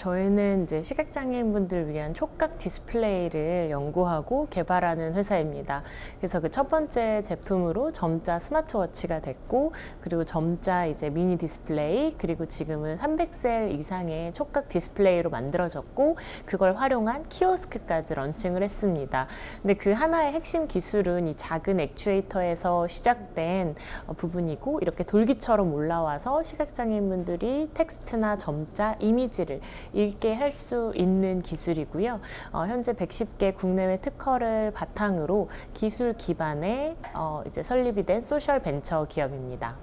저희는 이제 시각장애인분들을 위한 촉각 디스플레이를 연구하고 개발하는 회사입니다. 그래서 그 첫 번째 제품으로 점자 스마트워치가 됐고, 그리고 점자 이제 미니 디스플레이, 그리고 지금은 300셀 이상의 촉각 디스플레이로 만들어졌고, 그걸 활용한 키오스크까지 런칭을 했습니다. 근데 그 하나의 핵심 기술은 이 작은 액추에이터에서 시작된 어, 부분이고, 이렇게 돌기처럼 올라와서 시각장애인분들이 텍스트나 점자, 이미지를 읽게 할 수 있는 기술이고요. 어, 현재 110개 국내외 특허를 바탕으로 기술 기반의 어, 이제 설립이 된 소셜 벤처 기업입니다.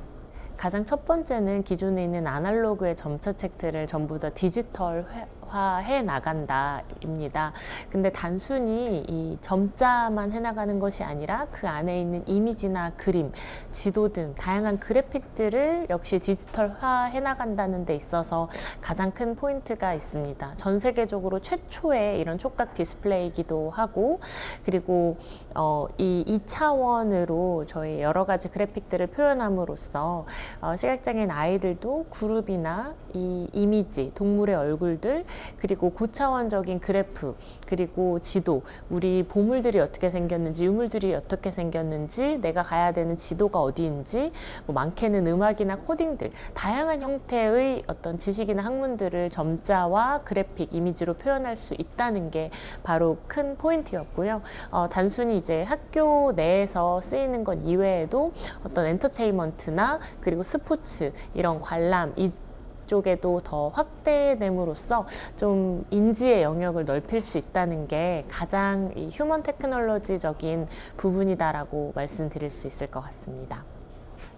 가장 첫 번째는 기존에 있는 아날로그의 점처 책들을 전부 다 디지털 화해 나간다입니다. 근데 단순히 이 점자만 해나가는 것이 아니라 그 안에 있는 이미지나 그림, 지도 등 다양한 그래픽들을 역시 디지털화 해 나간다는 데 있어서 가장 큰 포인트가 있습니다. 전 세계적으로 최초의 이런 촉각 디스플레이이기도 하고 그리고 어, 이 2차원으로 저희 여러 가지 그래픽들을 표현함으로써 어, 시각장애인 아이들도 그룹이나 이 이미지, 동물의 얼굴들, 그리고 고차원적인 그래프, 그리고 지도, 우리 보물들이 어떻게 생겼는지, 유물들이 어떻게 생겼는지, 내가 가야 되는 지도가 어디인지, 뭐 많게는 음악이나 코딩들, 다양한 형태의 어떤 지식이나 학문들을 점자와 그래픽, 이미지로 표현할 수 있다는 게 바로 큰 포인트였고요. 어, 단순히 이제 학교 내에서 쓰이는 것 이외에도 어떤 엔터테인먼트나 그리고 스포츠 이런 관람 이 쪽에도 더 확대됨으로써 좀 인지의 영역을 넓힐 수 있다는 게 가장 이 휴먼 테크놀로지적인 부분이다라고 말씀드릴 수 있을 것 같습니다.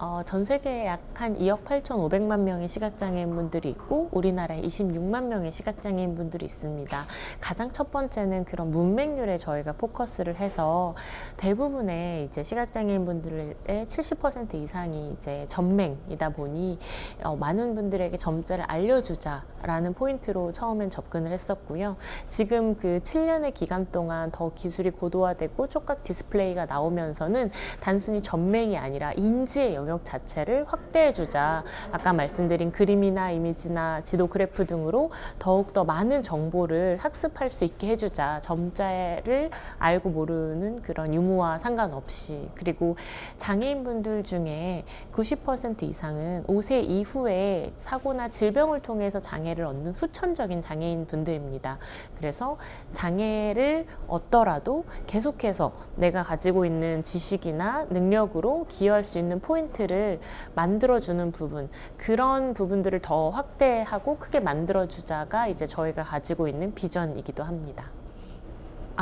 어, 전 세계에 약 한 2억 8,500만 명의 시각장애인 분들이 있고 우리나라에 26만 명의 시각장애인 분들이 있습니다. 가장 첫 번째는 그런 문맹률에 저희가 포커스를 해서 대부분의 이제 시각장애인 분들의 70% 이상이 이제 전맹이다 보니 어, 많은 분들에게 점자를 알려주자라는 포인트로 처음엔 접근을 했었고요. 지금 그 7년의 기간 동안 더 기술이 고도화되고 촉각 디스플레이가 나오면서는 단순히 전맹이 아니라 인지의 영역 자체를 확대해주자. 아까 말씀드린 그림이나 이미지나 지도 그래프 등으로 더욱더 많은 정보를 학습할 수 있게 해주자. 점자를 알고 모르는 그런 유무와 상관없이. 그리고 장애인분들 중에 90% 이상은 5세 이후에 사고나 질병을 통해서 장애를 얻는 후천적인 장애인 분들입니다. 그래서 장애를 얻더라도 계속해서 내가 가지고 있는 지식이나 능력으로 기여할 수 있는 포인 트를 만들어주는 부분, 그런 부분들을 더 확대하고 크게 만들어주자가 이제 저희가 가지고 있는 비전이기도 합니다.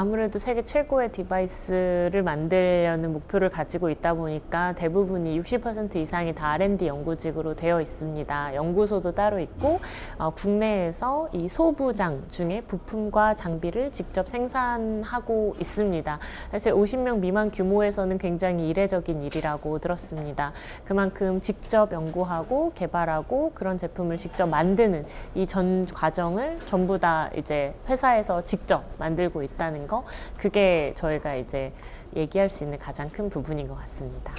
아무래도 세계 최고의 디바이스를 만들려는 목표를 가지고 있다 보니까 대부분이 60% 이상이 다 R&D 연구직으로 되어 있습니다. 연구소도 따로 있고 어, 국내에서 이 소부장 중에 부품과 장비를 직접 생산하고 있습니다. 사실 50명 미만 규모에서는 굉장히 이례적인 일이라고 들었습니다. 그만큼 직접 연구하고 개발하고 그런 제품을 직접 만드는 이 전 과정을 전부 다 이제 회사에서 직접 만들고 있다는 거 그게 저희가 이제 얘기할 수 있는 가장 큰 부분인 것 같습니다.